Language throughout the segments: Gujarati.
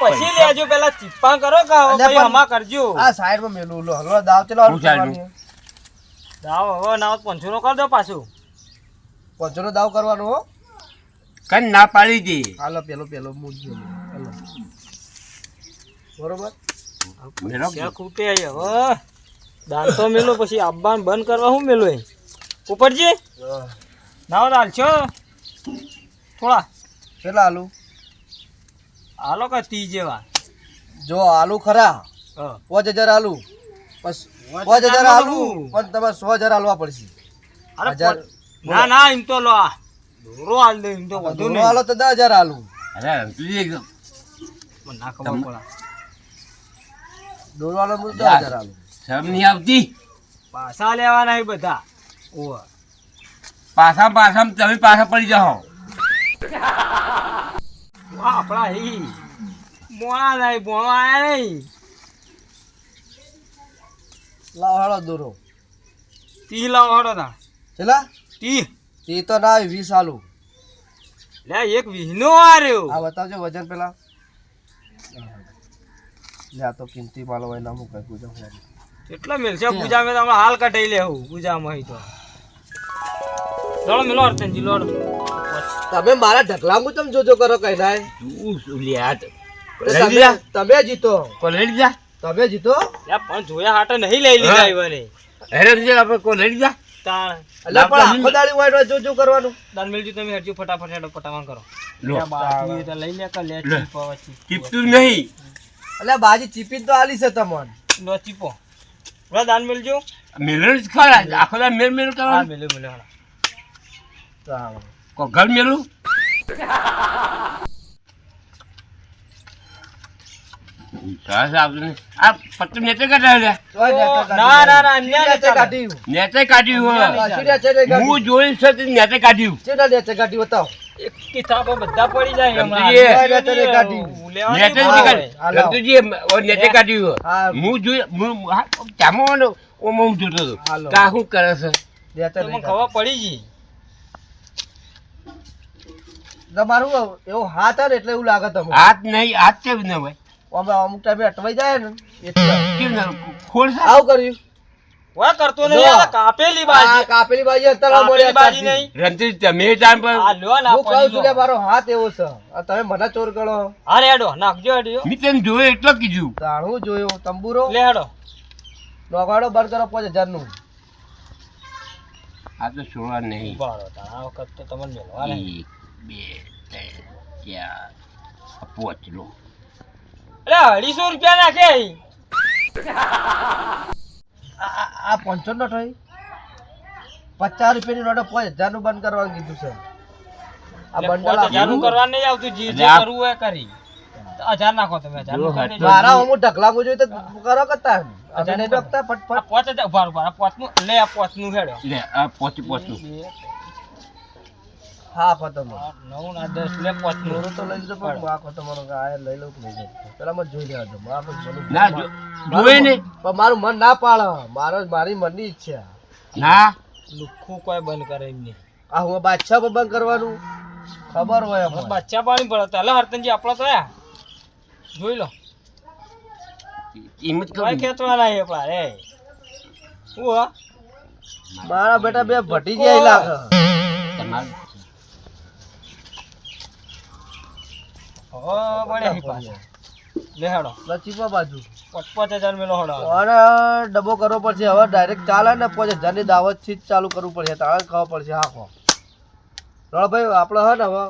પછી લેજો પેલા ચીપ્પા કરો કે હમા કરજો. આ સાઈડમાં મેલું લો હલો દાવ ચલો દાવ હવે ના પંચો નો કર દો પાછું. પંચોનો દાવ કરવાનો હો. કઈ ના પાડી દે. હાલો પેલો પેલો મૂકજો હાલો. બરોબર? ખૂટે હવે. દાન મેલો પછી આબ્બાન બંધ કરવા હું મેલો એ? ઉપરજી? હા. નાવ દાલ છો. થોડા. પેલા આલુ હાલો કા તી જેવા? જો આલુ ખરા. પાંચ હજાર આલુ. બસ પાંચ હજાર આલુ. આલુ. પણ તમારે સો હજાર આલવા પડશે. ના ના એમ તો લો દોરો હાલ દે એમ તો વધુ નહીં. આલો તો દસ હજાર આલુ. અરે રમતુજી એકદમ. ના ખબર પડે. દોરો આલો તો દસ હજાર આલુ. શરમ નહીં આવતી? પાછા લેવાના બધા. ઓ પાછા પાછા તમે પાછા પડી જાઓ. આપણા હી મોણા નહીં ભણો આયા નહીં. લાવાડો દોરો. તી લાવાડો ના. ચલા? તી તી તો ના વીસ આલુ. લે એક વીહનો આર્યો. આ બતાવજો વજન પેલા. લે આ તો કિંમતી માલ હોય ના મુકાય પૂજા. કેટલા મિલશે? પૂજા મેં તો હમણાં હાલ કટાઈ લેવું પૂજામાં તો. ચલો મિલો અર્તનજી લોડ તમે મારા ઢગલામાં તમે જોજો કરો કઈ ના તું લે તમે તમે જીતો. કોઈ જા. તમે જીતો. પણ જોયા હાટે નહીં લઈ લીધા. ઈવને. અરે રમજી આપણે તાણ. એટલે પણ આખો દાડી વાઈટ હોય જોજો કરવાનું. દાન મિલજી તમે હટજો ફટાફટ હેડો પટાવાન કરો. લો. બાકી તો લઈ લે કે લે લે. ચીપો વચ્ચે નહીં. એટલે બાજી ચીપી તો આલી છે તમને. લો ચીપો. બરા દાન મિલજો મેલું જ ખરા. આખો દા મેલ મેલ મિલ્યો મિલ્યો કોઈ ઘર મેલું? સરસ આવતું આ પત્તું નેચે કાઢ્યા ના, ના, ના, હા, જોઈ છે બતાવો. એક કિતાબો બધા પડી જાય હું જોઈ હું ઓમાં જોતો હતો. કા શું કરે છે? ખબર પડી ગઈ કાઢ્યું. તમારું એવો હાથ આવે ને એટલે એવું લાગે તમે હાથ નહીં હાથ કેમ ન હોય? અમુક ટાઈમે અટવાઈ જાય ને. એટલે કેમ ન ખોલ છે આવું કર્યું. વા કરતો નહીં આ કાપેલી આ બાજી કાપેલી બાજી અત્યારે મળે બાજી નહીં. રમતુજી તમે ટાઈમ પર આ લો ના હું કહું છું કે મારો હાથ એવો છે. આ તમે મને ચોર ગણો અરે હેડો નાખજો હેડો મેં તને જોયો એટલે કીધું. તાણું જોયો તંબુરો. લે હેડો. લોગાડો બંધ કરો પાંચ હજારનું. આ તો છોડવા નહીં. બરો તાણ આ વખત તો તમને મેળવા નહીં. બે ત્રણ ચાર આ અરે અઢીસો રૂપિયા નાખે આ પાંચસો નો થઈ પચાસ રૂપિયાની નોટો પાંચ હજારનું બંધ કરવાનું કીધું છે. આ બંડલ કરવા નહીં આવતું જે જે કરવું એ કરી. હજાર નાખો તમે મારા અમુક ઢગલામાં જોઈએ તો કરો કરતા. અમે નહીં ડોકતા ફટફટ પાંચ હજાર ઊભા ઊભા પાંચનું લે આ પાંચનું હેડો. લે આ પાંચ પાંચનું બે, હા આઠ, નવ ના દસ લે પાંચનું દોરો તો લઈ લીધો પણ આ ખોટો મારો આ લઈ લઉં લઈ લઉં. પેલા મત જોઈ લેવા દો. મારે પણ ના જોવે ને. પણ મારું મન ના પાડે. મારો મારી મનની ઈચ્છા. ના. લુખ્ખું કોઈ બંધ કરે એમ નહીં. આ હું બાદશાહ પર બંધ કરવાનું? ખબર હોય અમને. પાણી પડે તો. હરતનજી આપણો તો જોઈ લો. હિંમત કોઈ ખેંચવાના છે આપણા રે શું મારા બેટા બે ભટી જાય લાગે તમારું હવે પડ્યા હી પાછા લે હેડો લચીપા બાજુ પાંચ પાંચ હજાર મેલો હેડો અને ડબ્બો કરવો પડશે. હવે ડાયરેક્ટ ચાલે ને પાંચ હજારની દાવતથી જ ચાલુ કરવું પડશે. તારે ખાવા પડશે. આખો ભાઈ આપણે હે ને હવે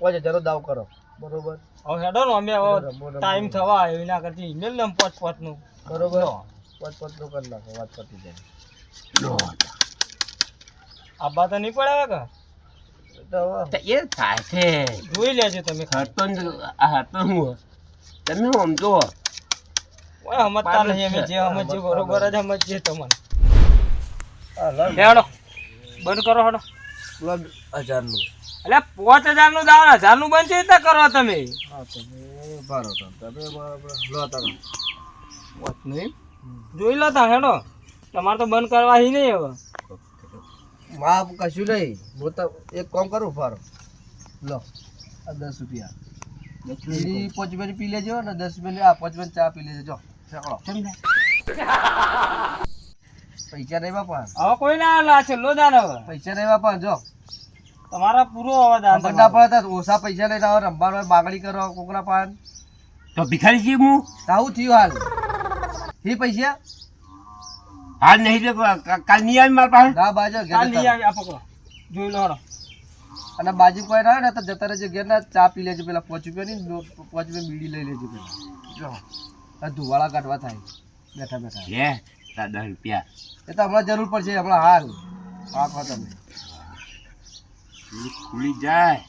પાંચ હજારનો દાવ કરો. બરોબર? હવે હેડો ને અમે હવે. ટાઈમ થવા આવ્યો. એના કરતી ઈમેલ ને પાંચ પાંચનું બરોબર. પાંચ પાંચ કરી નાખો. વાત પતી જાય. આબા તો નહીં પડે કે? તો એ થાય છે જોઈ લેજો તમે હરતો ને હું તમે સમજો સમજતા નહીં અમે જે સમજીએ બરોબર જ સમજીએ તમને હેડો બંધ કરો હેડો લો હજારનું એટલે પાંચ હજારનું દાવ હજારનું બંધ છે રીતે કરો તમે હા તમે ભારો તો તમે બરાબર લો તમે નહીં જોઈ લો તા હેડો તમારે તો બંધ કરવા હી નહીં હવે માપ કશું નહીં. હું તો એક કામ કરું ફારો. લો. આ દસ રૂપિયા. પાંચ મિનિટ પી લેજો ને દસ મિનિટ આ પાંચ મિનિટ ચા પી લેજો. જો પૈસા નહીં બાપા. હવે કોઈ ના આલે, આ છેલ્લો દાન હવે. પૈસા નહીં બાપા જો. તમારા પૂરો હવે દાન બંને પડે ઓછા પૈસા લઈને આવો રમવાનો હોય, બાગડી કરો કોકના પાન. તો ભિખારી છીએ હું? તાવું થયું હાલ. એ પૈસા? હાલ નહીં કા- કાલ નહીં આવી મારા પાસે? ના બાજુ કાલ નહીં આવી આ પકડો. જોઈ લો અને બાજુ કોઈ ના ને તો જતા રહેજો. ઘેર ના ચા પી લેજો પેલા પાંચ રૂપિયા ની પાંચ રૂપિયા બીડી લઈ લેજો પેલા. જો. આ ધુવાળા કાઢવા થાય. બેઠા બેઠા. લે તારા દસ રૂપિયા. એ તો હમણાં જરૂર પડશે હમણાં હાલ પાકો તમે ખુલી જાય.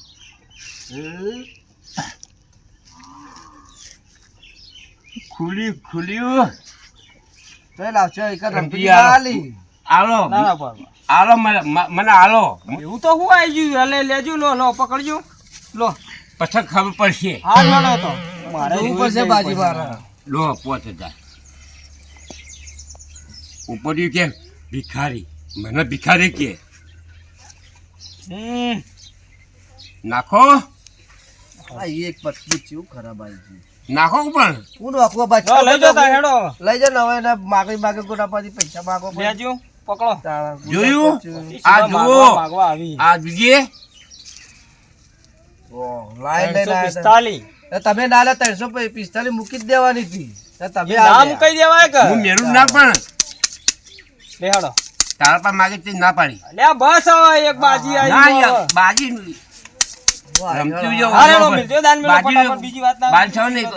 ખુલી ખુલ્યું તો લાવશો એક રમતી. રમતી આલો. આલો ના ના બરાબર. આલો મને આલો એવું તો હું આવી ગયું? એટલે લેજો લો લો પકડજો. લો. પછી ખબર પડશે. હાથ મળો તો. મારે પડશે બાજી લો પોત હજાર ઉપર્યું કે ભિખારી. મને ભિખારી કે. નાખો. આ એક પત્ની ચેવું ખરાબ આવી છે નાખો ઉપર હું નાખવા બાજુ લઈ તાર હેડો. લઈ ને હવે એને માગી માગે કોના પાછી પૈસા માગો લેજો પકડો. જોયું? આ જુઓ. આ જોઈએ ઓહ, લાઈન લઈને આયા હતા. 345. તો તમે ના લે ત્રણસો પિસ્તાલીસ મૂકી જ દેવાની હતી. તમે નામ લે. દેવાય કે? હું મેરું ના પણ. લે તારા પાસે માગે ના પાડી. લે બસ હવે એક બાજી આવી બાજી રમતું. જો બાજી વાત ના છો નહીં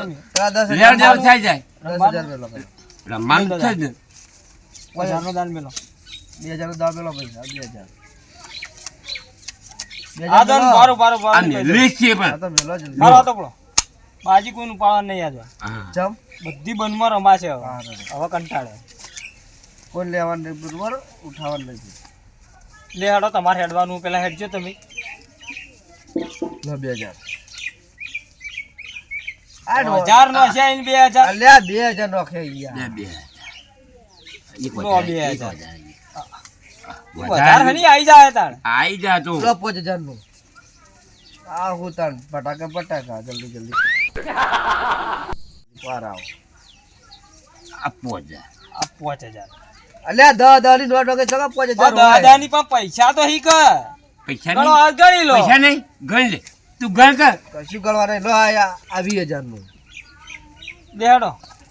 થઈ જાય. રમવાનું છે જ હજારનો દાન મેલો. બે મેલો પૈસા બે હજાર. પડો બાજી કોઈનું પાડવા નહીં. ચમ? બધી બનમાં રમાશે હવે. હવે કંટાળે. કોઈ લેવાનું નહીં બરોબર. ઉઠાવવાનું નહીં. લે હેડો તમારે હેડવાનું પેલા હેડજો તમે. લો બે હજાર? હજાર નો છે બે હજાર. અલ્યા બે હજાર નોખે યાર બે બે એક લો, વધારે, બે એક હજાર. વધારે. વધારે વધારે. હની આવી જાય તાણ. આઈ જા તું. લો પાંચ હજારનું. આ હું તાન પટાકા પટાકા જલ્દી જલ્દી. વાર આવો. આપવો જા આ હજાર. અલ્યા દહ દહની નોટ વગર ચલો પાંચ હજાર આ હોય. દાદાની પણ પૈસા તો હી કર. પૈસા નહીં. ગણી લો. પૈસા નહીં? ગણી લે. તું ગણ કર. કશું કરવા લો આ આ વીસ હજારનું લે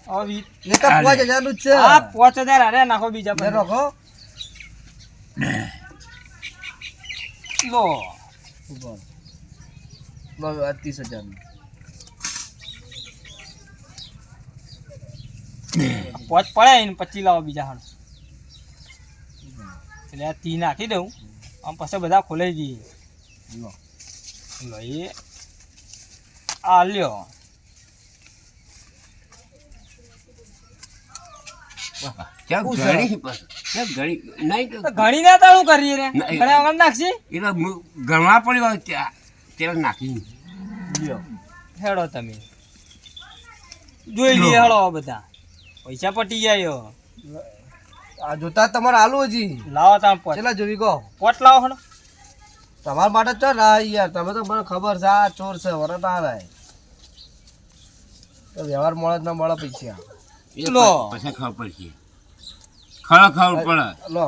હવે એ તો પાંચ હજારનું જ છે. હા પાંચ હજાર હારે નાખો બીજા પણ લો. ઉપર. લો આ ત્રીસ પોચ પડે ને પચી લાવો બીજા હાડ. એટલે આ તી નાખી દઉં. આમ પછી બધા ખોલાઈ જઈએ. લો લો એ આ લ્યો હેડો તમે. જોઈ લઈએ હેડો બધા. પૈસા પટી જાય આ જોતા તમારે આલુ હજી? લાવો તમે પોચ જોવી કહો પોટ લાવો હેડો. તમારા માટે ચો ના યાર. તમે તો મને ખબર છે આ ચોર છે વરત ના લાય તો વ્યવહાર મળે જ ના મળે પૈસા લો. પછી ખબર પડશે. ખબર ખબર પડે. લો.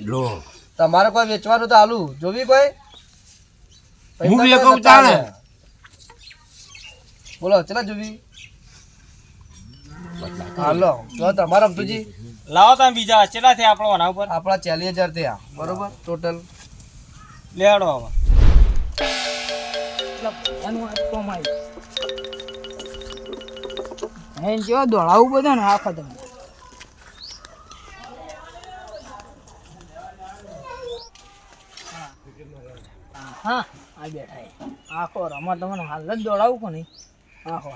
લો. તમારે કોઈ વેચવાનું તો આલુ. જોવી કોઈ? હું વેચું ચાલે. બોલો ચલા જોવી? હાલો જો તમારે અમતુજી લાવો તમે બીજા કેટલા થયા આપણો આના ઉપર? આપણા ચાલીસ હજાર થયા બરોબર? ટોટલ લે હેડો હવે. દોડાવું બધા ને આખો તમે? હા આ બેઠા. આખો રમત તમને હાલ જ દોડાવું કોને આખો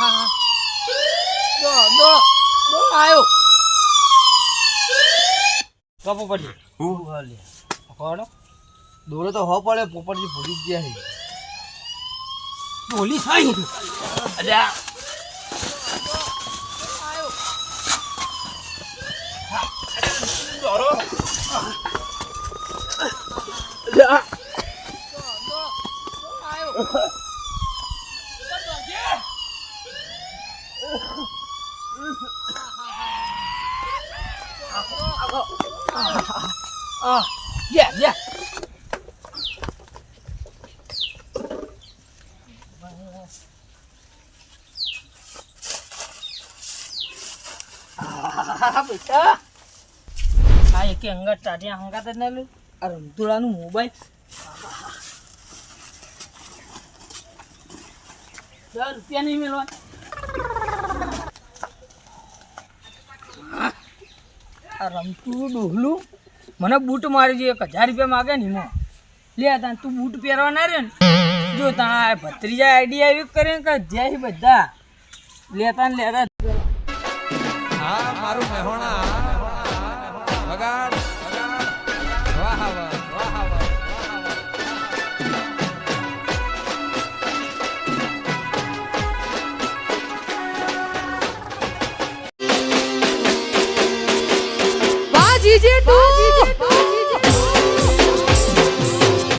હા દો દો દો આવ્યો કપો પડી. હું? હાલે કોણ દોરો તો હો પડે પોપટજી ભૂલી જ ગયા છે. બોલી સાઈ અલ્યા. દોરો. અલ્યા. જા yeah, yeah. બેટા. આ એક અંગત ટાટી હંગાત જ ના લે. આ રમતુડાનું મોબાઈલ. દસ રૂપિયા નહીં મેળવા આ રમતું ડોહલું? મને બૂટ મારી જોઈએ એક હજાર રૂપિયા માગે ને એમાં. લે તાં તું બૂટ પહેરવા ના રહ્યો ને, જો તા ભત્રીજા આઈડિયા આવી કરે કે જય બધા. લેતા ને લેતા